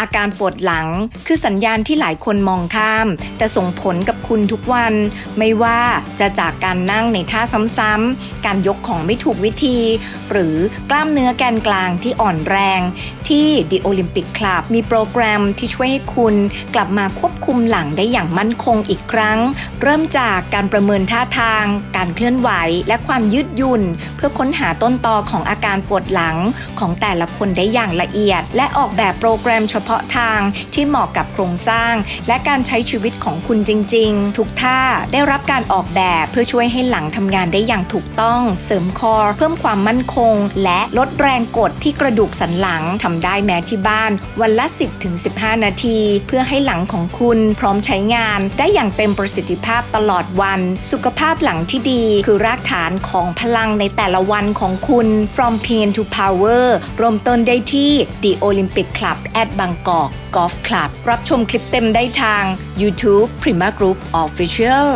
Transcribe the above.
อาการปวดหลังคือสัญญาณที่หลายคนมองข้าม แต่ส่งผลกับคุณทุกวัน ไม่ว่าจะจากการนั่งในท่าซ้ำๆ การยกของไม่ถูกวิธี หรือกล้ามเนื้อแกนกลางที่อ่อนแรง ที่ The Olympic Club มีโปรแกรมที่ช่วยให้คุณกลับมาควบคุมหลังได้อย่างมั่นคงอีกครั้ง เริ่มจากการประเมินท่าทาง การเคลื่อนไหวและความยืดหยุ่น เพื่อค้นหาต้นตอของอาการปวดหลังของแต่ละคนได้อย่างละเอียด และออกแบบโปรแกรมเฉพาะาะทางที่เหมาะกับโครงสร้าง และการใช้ชีวิตของคุณจริง ๆ ทุกท่าได้รับการออกแบบเพื่อช่วยให้หลังทำงานได้อย่างถูกต้อง เสริมคอเพิ่มความมั่นคง และลดแรงกดที่กระดูกสันหลังทำได้แม้ที่บ้าน วันละ 10-15 นาที เพื่อให้หลังของคุณพร้อมใช้งานได้อย่างเต็มประสิทธิภาพตลอดวัน สุขภาพหลังที่ดีคือรากฐานของพลังในแต่ละวันของคุณ from pain to power เริ่มต้นได้ที่ The Olympic Club at างกอกกอล์ฟคลับรับชมคลิปเต็มได้ทาง YouTube Prima Group Official